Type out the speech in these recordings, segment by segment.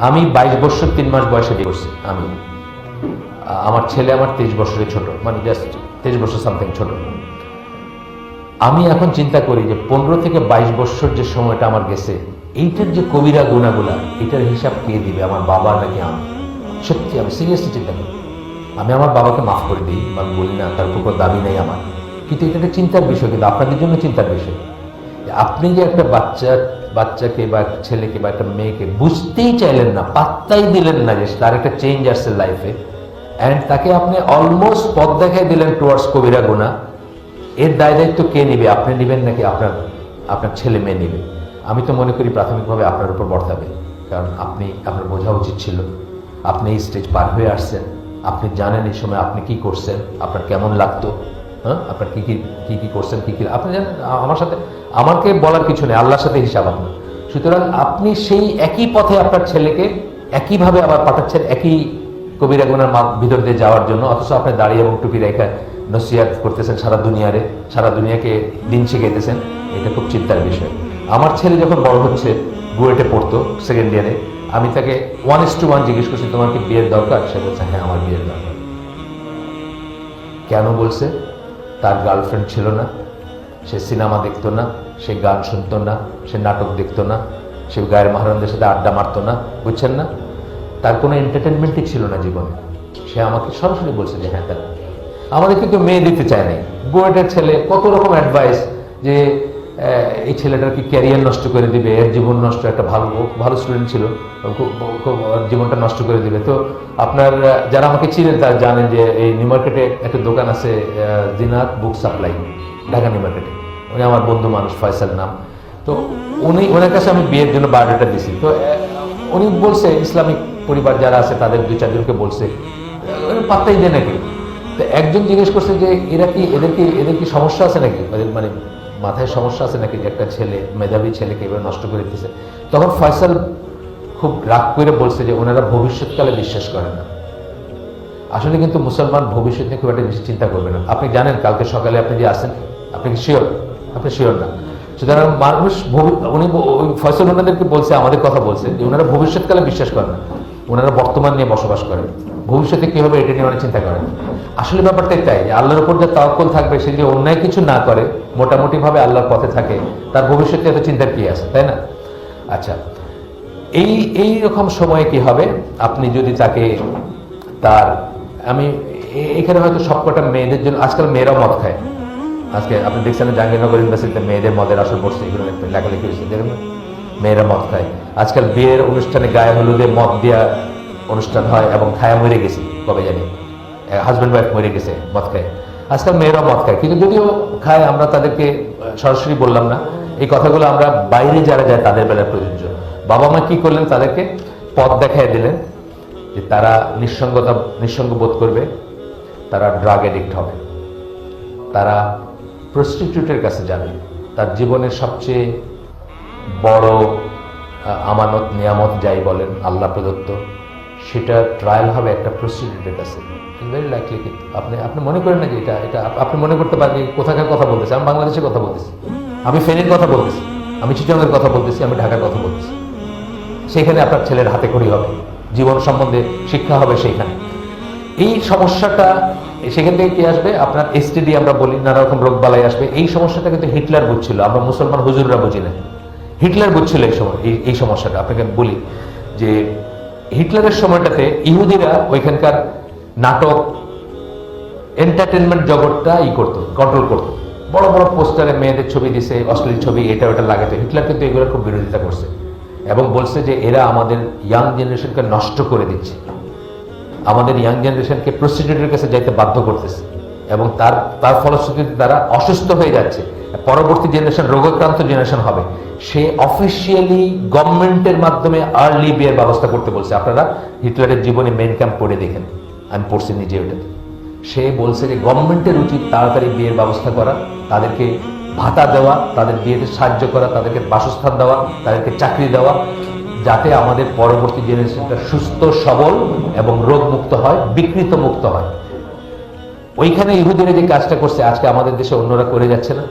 আমি বাইশ বছর, তিন মাস বয়সে বিয়ে করছি, আমি। আমার ছেলে আমার তেইশ বছরের ছোট মানে জাস্ট তেইশ বছর সামথিং ছোট। আমি এখন চিন্তা করি যে পনেরো থেকে বাইশ বছর যে সময়টা আমার গেছে, এইটার যে কবিরা গুণাগুলা, এটার হিসাব কে দিবে? আমার বাবা নাকি আমি? সত্যি, আমি সিরিয়াসলি চিন্তা করি। আমি আমার বাবাকে মাফ করে দিই বা বলি না, তার উপর দাবি নেই আমার। কিন্তু এটা একটা চিন্তার বিষয়, কিন্তু আপনাদের জন্য চিন্তার বিষয়। আপনি যে একটা বাচ্চা, বাচ্চাকে বা একটা ছেলেকে বা একটা মেয়েকে বুঝতেই চাইলেন না, পাত্তাই দিলেন না যে তার একটা চেঞ্জ আসছে লাইফে অ্যান্ড তাকে আপনি অলমোস্ট পথ দেখাই দিলেন টুয়ার্ডস কবিরা গুণা, এর দায় দায়িত্ব কে নেবে? আপনি নেবেন নাকি আপনার আপনার ছেলে মেয়ে নেবে? আমি তো মনে করি প্রাথমিকভাবে আপনার উপর বর্তাবে, কারণ আপনি, আপনার বোঝা উচিত ছিল। আপনি এই স্টেজ পার হয়ে আসছেন, আপনি জানেন এই সময় আপনি কি করছেন, আপনার কেমন লাগতো হ্যাঁ? আপনার কি কি কি কি করছেন, কি কি আপনি জানেন আমার সাথে, আমাকে বলার কিছু নেই, আল্লাহর সাথে হিসাব আপনার। সুতরাং আপনি সেই একই পথে আপনার ছেলেকে একইভাবে আবার পাঠাচ্ছেন, একই কবিরা গুনার মা- ভিতর দিয়ে যাওয়ার জন্য, অথচ আপনি দাঁড়িয়ে এবং টুপি রেখা নসিয়াত করতেছেন সারা দুনিয়ারে, সারা দুনিয়াকে দিন শিখাইতেছেন, এটা খুব চিন্তার বিষয়। আমার ছেলে যখন বড় হচ্ছে, বুয়েটে পড়তো সেকেন্ড ইয়ারে আমি তাকে ওয়ান ইস টু ওয়ান জিজ্ঞেস করছি, তোমার কি বিয়ের দরকার? সে বলছে হ্যাঁ আমার বিয়ের দরকার। কেন বলছে? তার গার্লফ্রেন্ড ছিল না, সে সিনেমা দেখতো না, সে গান শুনতো না, সে নাটক দেখতো না, সে গায়ের মহারানদের সাথে আড্ডা মারতো না, বুঝছেন না? তার কোনো এন্টারটেনমেন্টই ছিল না জীবনে। সে আমাকে সরাসরি বলছে যে হ্যাঁ তার আমাদের কিন্তু মেয়ে দিতে চায় নাই। ছেলে, কত রকম অ্যাডভাইস যে এই ছেলেটার কি ক্যারিয়ার নষ্ট করে দিবে, এর জীবন নষ্ট, একটা ভালো ভালো স্টুডেন্ট ছিল, খুব জীবনটা নষ্ট করে দিবে। তো আপনার যারা আমাকে চিনেন, তারা জানেন যে এই নিউ মার্কেটে একটা দোকান আছে দিনাত বুক সাপ্লাই ঢাকা নিউ মার্কেটে উনি আমার বন্ধু মানুষ, ফয়সাল নাম। তো উনি, ওনার কাছে আমি বিয়ের জন্য বায়োডাটা দিছি। তো উনি বলছে, ইসলামিক পরিবার যারা আছে, তাদের দুই চারজনকে বলছে পাত্তাই দেয় নাকি? তো একজন জিজ্ঞেস করছে যে, এরা কি, এদের কি এদের কি সমস্যা আছে নাকি? মানে মাথায় সমস্যা আছে নাকি যে একটা ছেলে, মেধাবী ছেলেকে এভাবে নষ্ট করে দিতেছে তখন ফয়সাল খুব রাগ করে বলছে যে ওনারা ভবিষ্যৎকালে বিশ্বাস করেন না। আসলে কিন্তু মুসলমান ভবিষ্যৎ নিয়ে খুব একটা চিন্তা করবে না। আপনি জানেন, কালকে সকালে আপনি যে আসেন আপনি কি শিওর আপনি শিওর না। সুতরাং মানুষ উনি ফয়সল ওনাদেরকে বলছে, আমাদের কথা বলছে যে ওনারা ভবিষ্যৎকালে বিশ্বাস করেন না। ওনারা বর্তমান নিয়ে বসবাস করেন ভবিষ্যতে কি হবে এটা নিয়ে অনেক চিন্তা করেন? আসলে ব্যাপারটাই তাই আল্লাহর উপর যে তাওয়াক্কুল থাকবে, সে যদি অন্যায় কিছু না করে মোটামুটি ভাবে আল্লাহর পথে থাকে, তার ভবিষ্যতে এত চিন্তার কি আছে, তাই না? আচ্ছা এই এই রকম সময়ে কি হবে? আপনি যদি তাকে তার, আমি এখানে হয়তো সবকটা মেয়েদের জন্য, আজকাল মেয়েরাও মদ খায়। আজকে আপনি দেখছেন জাহাঙ্গীরনগর ইউনিভার্সিটিতে মেয়েদের মদের আসর পড়ছে এগুলো লেখ- লেখালেখি হয়েছে, দেখুন মেয়েরা মদ খায়। আজকাল বিয়ের অনুষ্ঠানে গায়ে হলুদে মদ দেওয়া অনুষ্ঠান হয় এবং খায়া মরে গেছি, কবে জানি। হাজব্যান্ড ওয়াইফ মরে গেছে, মদ খায়। আজকাল মেয়েরাও মদ খায়। কিন্তু যদিও খায়, আমরা তাদেরকে সরাসরি বললাম না। এই কথাগুলো আমরা বাইরে যারা যায়, তাদের বেলায় প্রযোজ্য। বাবা মা কি করলেন? তাদেরকে পথ দেখায় দিলেন যে তারা নিঃসঙ্গতা, নিঃসঙ্গ বোধ করবে। তারা ড্রাগ এডিক্ট হবে। তারা প্রস্টিটিউটের কাছে যাবে। তার জীবনের সবচেয়ে বড় আমানত, নিয়ামত যাই বলেন, আল্লাহ প্রদত্ত। সেটা ট্রায়াল হবে একটা প্রস্টিটিউটের কাছে। ভেরি লাইকলি কিন্তু আপনি আপনি মনে করেন না যে এটা এটা আপনি মনে করতে পারেন কোথাকার কথা বলতেছি, আমি বাংলাদেশের কথা বলতেছি। আমি ফেনীর কথা বলতেছি, আমি চিটংয়ের কথা বলতেছি, আমি ঢাকার কথা বলতেছি। সেখানে আপনার ছেলের হাতে খড়ি হবে, জীবন সম্বন্ধে শিক্ষা হবে সেইখানে এই সমস্যাটা সেখান থেকে কি আসবে? আপনার এসটিডি আমরা বলি, নানা রকম রোগ বালাই আসবে। এই সমস্যাটা কিন্তু হিটলার বুঝছিল, আমরা মুসলমান হুজুররা বুঝি না হিটলার বুঝছিল এই সময়, এই সমস্যাটা। আপনাকে বলি যে হিটলারের সময়টাতে ইহুদিরা ওইখানকার নাটক এন্টারটেনমেন্ট জগৎটা ই করতো কন্ট্রোল করতো। বড় বড় পোস্টারে মেয়েদের ছবি দিছে, অশ্লীল ছবি, এটা ওটা লাগাতো। হিটলার কিন্তু এগুলো খুব বিরোধিতা করছে এবং বলছে যে এরা আমাদের ইয়াং জেনারেশনকে নষ্ট করে দিচ্ছে। আমাদের ইয়াং জেনারেশনকে প্রস্টিটিউটের কাছে যাইতে বাধ্য করতেছে এবং তার তার ফলশ্রুতিতে তারা অসুস্থ হয়ে যাচ্ছে। পরবর্তী জেনারেশন রোগাক্রান্ত জেনারেশন হবে। সে অফিসিয়ালি গভর্নমেন্টের মাধ্যমে আর্লি বিয়ের ব্যবস্থা করতে বলছে। আপনারা হিটলারের জীবনে মেন ক্যাম্প পড়ে দেখেন। আমি পড়ছি নিজে ওটাতে। সে বলছে যে গভর্নমেন্টের উচিত তাড়াতাড়ি বিয়ের ব্যবস্থা করা, তাদেরকে ভাতা দেওয়া, তাদের বিয়েতে সাহায্য করা, তাদেরকে বাসস্থান দেওয়া, তাদেরকে চাকরি দেওয়া, যাতে আমাদের পরবর্তী জেনারেশনটা সুস্থ, সবল এবং রোগ মুক্ত হয়, বিকৃত মুক্ত হয়। ওইখানে ইহুদিরা যে কাজটা করছে, আজকে আমাদের দেশে অন্যরা করে যাচ্ছে না।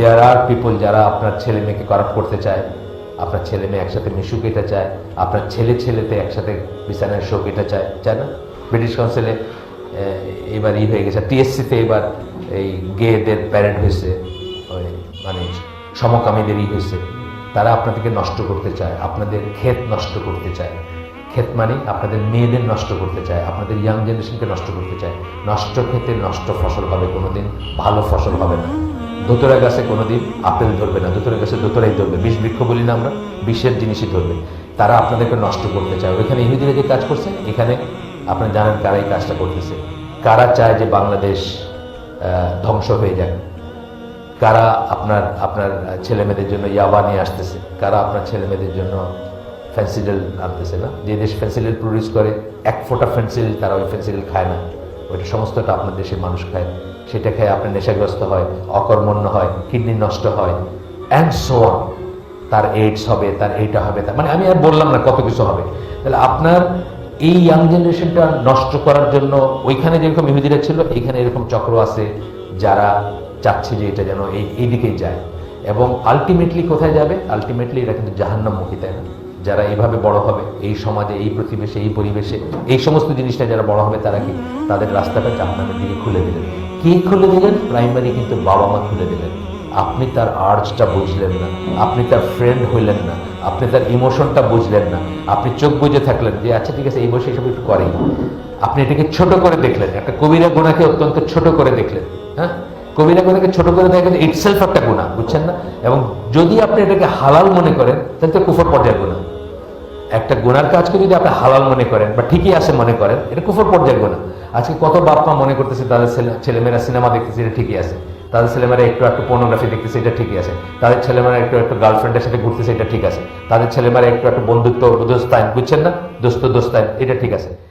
দেয়ার আর পিপল যারা আপনার ছেলে মেয়েকে করাপ করতে চায়, আপনার ছেলে মেয়ে একসাথে মিশুক এটা চায়, আপনার ছেলে ছেলেতে একসাথে বিছানায় শোক এটা চায় চায় না? ব্রিটিশ কাউন্সিলে এবার ই হয়ে গেছে টিএসসিতে এবার এই গেদের প্যারেড হয়েছে, ওই মানে সমকামীদেরই হয়েছে। তারা আপনাদেরকে নষ্ট করতে চায়, আপনাদের ক্ষেত নষ্ট করতে চায়। ক্ষেত মানে আপনাদের মেয়েদের নষ্ট করতে চায়, আপনাদের ইয়াং জেনারেশনকে নষ্ট করতে চায়। নষ্ট ক্ষেতে নষ্ট ফসল হবে কোনোদিন, ভালো ফসল হবে না। দোতরা গাছে কোনোদিন আপেল ধরবে না দোতরা গাছে দোতরাই ধরবে, বিষ বৃক্ষ বলি না আমরা, বিষের জিনিসই ধরবে। তারা আপনাদেরকে নষ্ট করতে চায়। ওইখানে ইহুদিরা যে কাজ করছে, এখানে আপনারা জানেন কারা এই কাজটা করতেছে। কারা চায় যে বাংলাদেশ ধ্বংস হয়ে যাক? কারা আপনার আপনার ছেলে মেয়েদের জন্য ইয়াবা নিয়ে আসতেছে? কারা আপনার ছেলে মেয়েদের জন্য ফেন্সিডেল আনতেছে না? যে দেশ ফেন্সিডেল প্রডিউস করে, এক ফোঁটা ফেন্সিডেল তারা ওই ফেন্সিডেল খায় না। ওইটা সমস্তটা আপনার দেশের মানুষ খায়। সেটা খেয়ে আপনার নেশাগ্রস্ত হয়, অকর্মণ্য হয়, কিডনি নষ্ট হয় অ্যান্ড সো তার এইডস হবে, তার এইটা হবে মানে আমি আর বললাম না কত কিছু হবে। তাহলে আপনার এই ইয়াং জেনারেশনটা নষ্ট করার জন্য ওইখানে যেরকম ইহুদিরা ছিল, এইখানে এরকম চক্র আছে যারা চাচ্ছে যে এটা যেন এই এইদিকেই যায়। এবং আলটিমেটলি কোথায় যাবে? আলটিমেটলি এটা কিন্তু জাহান্নামমুখী তাই না? যারা এইভাবে বড় হবে, এই সমাজে, এই প্রতিবেশে, এই পরিবেশে, এই সমস্ত জিনিসটা যারা বড় হবে, তারা কি তাদের রাস্তাটা জাহান্নামের দিকে খুলে দিলেন? কে খুলে দিলেন? প্রাইমারি কিন্তু বাবা মা খুলে দিলেন। আপনি তার আর্জটা বুঝলেন না, আপনি তার ফ্রেন্ড হইলেন না, আপনি তার ইমোশনটা বুঝলেন না, আপনি চোখ বুঝে থাকলেন যে আচ্ছা ঠিক আছে, এই বসে এসব একটু করেই। আপনি এটাকে ছোট করে দেখলেন, একটা কবিরা গুণাকে অত্যন্ত ছোট করে দেখলেন হ্যাঁ? কবিরা গুণাকে ছোট করে দেখেন ইটসেলফ একটা গুণা, বুঝছেন না? এবং যদি আপনি এটাকে হালাল মনে করেন, তাহলে তো কুফর পর্যায়ের গুণা। একটা গুনার কাজকে যদি আপনি হালাল মনে করেন, বা ঠিকই আছে মনে করেন, এটা কুফর পর্যায়ের গুণা। আজকে কত বাপ মনে করতেছে, তাদের ছেলে ছেলেমেয়েরা সিনেমা দেখতেছে, এটা ঠিকই আছে। তাদের ছেলেমেয়েরা একটু একটু পর্নোগ্রাফি দেখতেছে, এটা ঠিকই আছে। তাদের ছেলেমেয়েরা একটু একটু গার্লফ্রেন্ডের সাথে ঘুরতেছে, এটা ঠিক আছে। তাদের ছেলেমেয়েরা একটু একটু বন্ধুত্ব দোস্তায়ন বুঝছেন না? দোস্ত দোস্তায়ন এটা ঠিক আছে।